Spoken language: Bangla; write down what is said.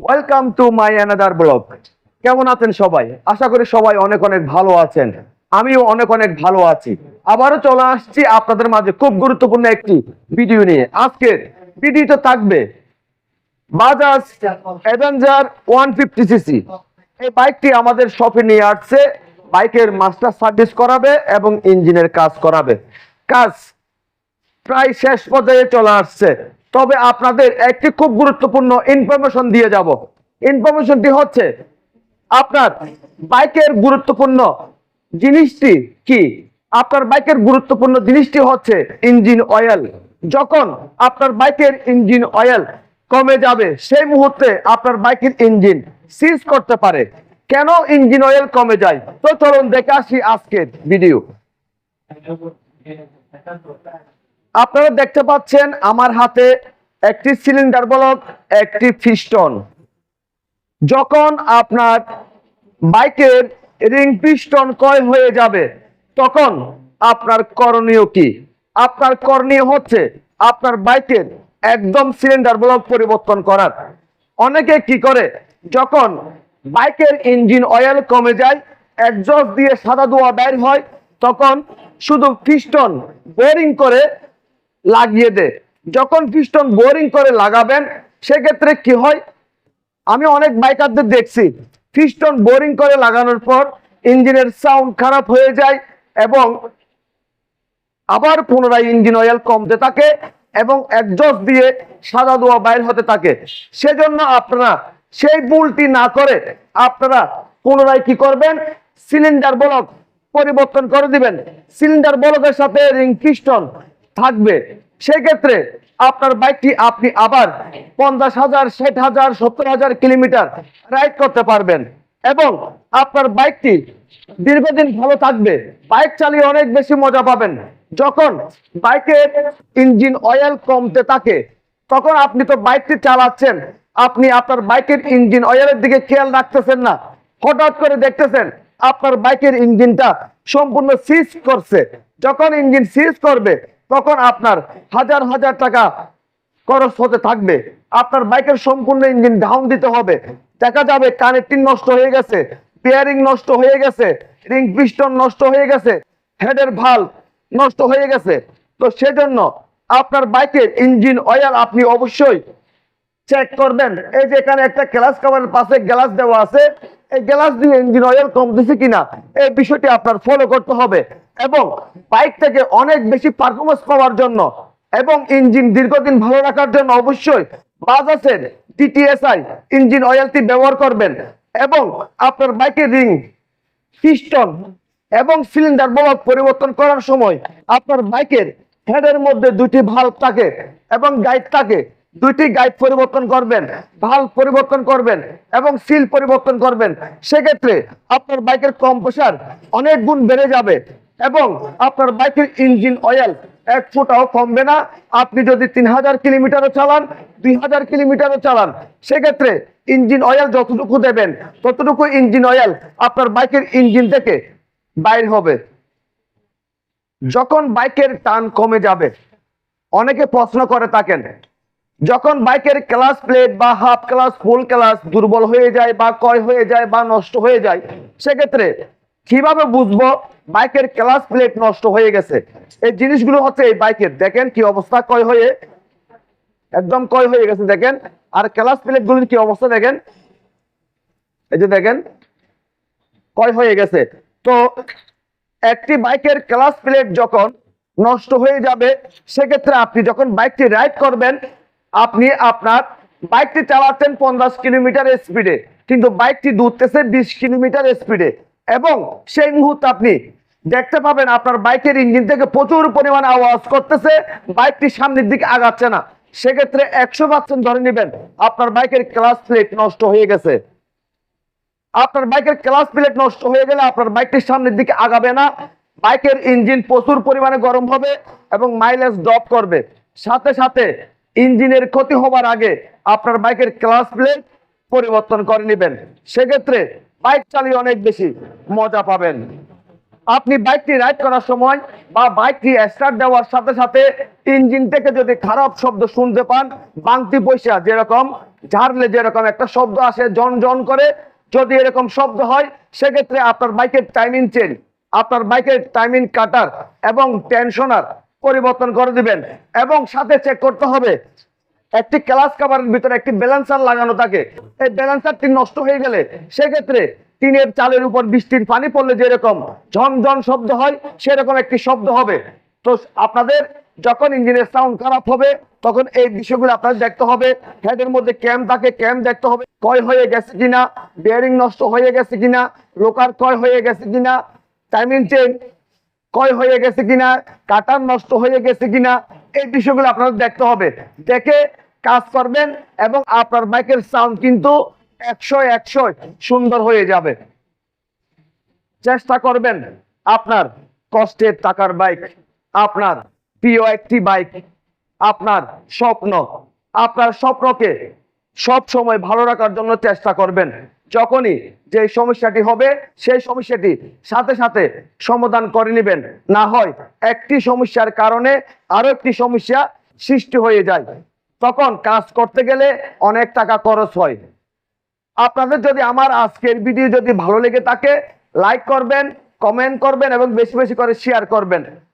Welcome to my another blog কেমন আছেন সবাই? আশা করি সবাই অনেক অনেক ভালো আছেন। আমিও অনেক অনেক ভালো আছি। আবারও চলে আসছি আপনাদের মাঝে খুব গুরুত্বপূর্ণ একটি ভিডিও নিয়ে। আজকের ভিডিওতে থাকবে Bajaj Avenger one fifty CC এই বাইকটি আমাদের শপে নিয়ে আসছে। বাইকের মাস্টার সার্ভিস করাবে এবং ইঞ্জিনের কাজ করাবে। কাজ প্রায় শেষ পর্যায়ে চলে আসছে। তবে আপনাদের একটি খুব গুরুত্বপূর্ণ ইনফরমেশন দিয়ে যাব। ইনফরমেশনটি হচ্ছে, আপনার বাইকের গুরুত্বপূর্ণ জিনিসটি কি? আপনার বাইকের গুরুত্বপূর্ণ জিনিসটি হচ্ছে ইঞ্জিন অয়েল যখন আপনার বাইকের ইঞ্জিন অয়েল কমে যাবে, সেই মুহূর্তে আপনার বাইকের ইঞ্জিন সিজ করতে পারে। কেন ইঞ্জিন অয়েল কমে যায়? তো চলুন দেখে আসি আজকের ভিডিও আপনারা দেখতে পাচ্ছেন আমার হাতে একটি সিলিন্ডার ব্লক, একটি পিস্টন। যখন আপনার বাইকের রিং পিস্টন কয় হয়ে যাবে, তখন আপনার করণীয় কি? আপনার করণীয় হচ্ছে আপনার বাইকের একদম সিলিন্ডার ব্লক পরিবর্তন করার। অনেকে কি করে? যখন বাইকের ইঞ্জিন অয়েল কমে যায় একজস্ট দিয়ে সাদা ধোয়া বের হয়, তখন শুধু পিস্টন বোরিং করে লাগিয়ে দে। যখন পিস্টন বোরিং করে লাগাবেন, সেক্ষেত্রে কি হয়? আমি অনেক বাইকারদের দেখছি পিস্টন বোরিং করে লাগানোর পর ইঞ্জিনের সাউন্ড খারাপ হয়ে যায় এবং আবার পুনরায় ইঞ্জিন অয়েল কমতে থাকে এবং একজস্ট দিয়ে সাদা ধোয়া বাইর হতে থাকে। সেজন্য আপনারা সেই ভুলটি না করে আপনারা পুনরায় কি করবেন? সিলিন্ডার ব্লক পরিবর্তন করে দিবেন। সিলিন্ডার ব্লকের সাথে রিং পিস্টন থাকবে। সেক্ষেত্রে আপনার বাইকটি আপনি আবার পঞ্চাশ হাজার, ষাট হাজার, সত্তর হাজার কিলোমিটার রাইড করতে পারবেন। এবং আপনার বাইকটি দীর্ঘদিন ভালো থাকবে। বাইক চালিয়ে অনেক বেশি মজা পাবেন। যখন বাইকের ইঞ্জিন অয়েল কমতে থাকে, তখন আপনি তো বাইকটি চালাচ্ছেন। আপনি আপনার বাইকের ইঞ্জিন অয়েলের দিকে খেয়াল রাখতেছেন না। হঠাৎ করে দেখতেছেন আপনার বাইকের ইঞ্জিনটা সম্পূর্ণ সিজ করছে। যখন ইঞ্জিন সিজ করবে তখন আপনার হাজার হাজার টাকা খরচ হতে থাকবে। আপনার বাইকের সম্পূর্ণ ইঞ্জিন ডাউন দিতে হবে। দেখা যাবে কানেক্টিং নষ্ট হয়ে গেছে পেয়ারিং নষ্ট হয়ে গেছে রিং পিস্টন নষ্ট হয়ে গেছে হেডের ভালো নষ্ট হয়ে গেছে। তো সেজন্য আপনার বাইকের ইঞ্জিন অয়েল আপনি অবশ্যই চেক করবেন। এই যে এখানে একটা গ্লাস কভারের পাশে গ্লাস দেওয়া আছে, এই গ্লাস দিয়ে ইঞ্জিন অয়েল কম দিছে কিনা, এই বিষয়টি আপনার ফলো করতে হবে। এবং বাইক থেকে অনেক বেশি পারফরমেন্স পাওয়ার জন্য এবং ইঞ্জিন দীর্ঘদিন ভালো রাখার জন্য অবশ্যই বাজাজের টিটিএসআই ইঞ্জিন অয়েলটি ব্যবহার করবেন এবং আপনার বাইকের রিং পিস্টন এবং সিলিন্ডার ব্লক পরিবর্তন করার সময় আপনার বাইকের হেডের মধ্যে দুটি ভাল্ব থাকে এবং গাইড থাকে। দুইটি গাইড পরিবর্তন করবেন ভালো পরিবর্তন করবেন এবং সিল পরিবর্তন করবেন। সেক্ষেত্রে আপনার বাইকের কম্প্রেসার অনেক গুণ বেড়ে যাবে। এবং আপনার বাইকের ইঞ্জিন অয়েল এক ফুটাও কমবে না। আপনি যদি তিন হাজার কিলোমিটারও চালান, দুই হাজার কিলোমিটারও চালান, সেক্ষেত্রে ইঞ্জিন অয়েল যতটুকু দেবেন, ততটুকু ইঞ্জিন অয়েল আপনার বাইকের ইঞ্জিন থেকে বাইর হবে। যখন বাইকের টান কমে যাবে, অনেকে প্রশ্ন করে থাকেন, যখন বাইকের ক্লাস প্লেট বা হাফ ক্লাস ফুল ক্লাস দুর্বল হয়ে যায় বা কয় হয়ে যায় বা নষ্ট হয়ে যায়, সেক্ষেত্রে কীভাবে বুঝব বাইকের ক্লাস প্লেট নষ্ট হয়ে গেছে? এই জিনিসগুলো হচ্ছে এই বাইকের। দেখেন কি অবস্থা, কয় হয়ে? একদম কয় হয়ে গেছে, দেখেন। আর ক্লাস প্লেট গুলির কি অবস্থা, দেখেন। এই যে দেখেন, কয় হয়ে গেছে? তো একটি বাইকের ক্লাস প্লেট যখন নষ্ট হয়ে যাবে, সেক্ষেত্রে আপনি যখন বাইকটি রাইড করবেন, আপনি আপনার বাইকটি চালাতেন পঞ্চাশ কিলোমিটার স্পিডে কিন্তু বাইকটি দূরতেছে বিশ কিলোমিটার স্পিডে এবং সেই মুহূর্তে আপনি দেখতে পাবেন আপনার বাইকের ইঞ্জিন থেকে প্রচুর পরিমাণে আওয়াজ করতেছে। বাইকটি সামনের দিকে আগাচ্ছে না। সেক্ষেত্রে একশো পার্সেন্ট ধরে নেবেন আপনার বাইকের ক্লাস প্লেট নষ্ট হয়ে গেছে। আপনার বাইকের ক্লাস প্লেট নষ্ট হয়ে গেলে আপনার বাইকটির সামনের দিকে আগাবে না। বাইকের ইঞ্জিন প্রচুর পরিমাণে গরম হবে এবং মাইলেজ ড্রপ করবে। সাথে সাথে ইঞ্জিনের ক্ষতি হবার আগে আপনার বাইকের ক্লাস প্লেট পরিবর্তন করে নেবেন। সেক্ষেত্রে বাইক চালিয়ে অনেক বেশি মজা পাবেন। আপনি বাইকটি রাইড করার সময় বা বাইকটি স্টার্ট দেওয়ার সাথে সাথে ইঞ্জিন থেকে যদি খারাপ শব্দ শুনতে পান বাংতি পয়সা যেরকম, ঝাড়লে যেরকম একটা শব্দ আসে, জন জন করে যদি এরকম শব্দ হয়, সেক্ষেত্রে আপনার বাইকের টাইমিং চেন আপনার বাইকের টাইমিং কাটার এবং টেনশনার পরিবর্তন করে দিবেন। এবং সাথে চেক করতে হবে একটি ক্লাস কাভারের ভিতরে একটি ব্যালেন্সার লাগানো থাকে। এই ব্যালেন্সারটি নষ্ট হয়ে গেলে সেক্ষেত্রে টিনের চালের উপর বৃষ্টির পানি পড়লে যেরকম ঝনঝন শব্দ হয়, সেরকম একটি শব্দ হবে। তো আপনাদের যখন ইঞ্জিনের সাউন্ড খারাপ হবে, তখন এই বিষয়গুলো আপনাদের দেখতে হবে। হেডের মধ্যে ক্যাম থাকে ক্যাম দেখতে হবে কয় হয়ে গেছে কিনা বেয়ারিং নষ্ট হয়ে গেছে কিনা রোকার কয় হয়ে গেছে কিনা টাইমিং চেন কয় হয়ে গেছে কিনা, কাটার নষ্ট হয়ে গেছে কিনা, এই বিষয়গুলো আপনাদের দেখতে হবে। দেখে কাজ করবেন এবং আপনার বাইকের সাউন্ড কিন্তু একশো একশো সুন্দর হয়ে যাবে। চেষ্টা করবেন আপনার কষ্টের টাকার বাইক আপনার প্রিয় একটি বাইক আপনার স্বপ্ন, আপনার স্বপ্নকে সব সময় ভালো রাখার জন্য চেষ্টা করবেন। যখনই যে সমস্যাটি হবে, সেই সমস্যাটি সাথে সাথে সমাধান করে নেবেন। না হয় একটি সমস্যার কারণে আরও একটি সমস্যা সৃষ্টি হয়ে যায়। তখন কাজ করতে গেলে অনেক টাকা খরচ হয়। আপনাদের যদি আমার আজকের ভিডিও যদি ভালো লেগে থাকে লাইক করবেন কমেন্ট করবেন এবং বেশি বেশি করে শেয়ার করবেন।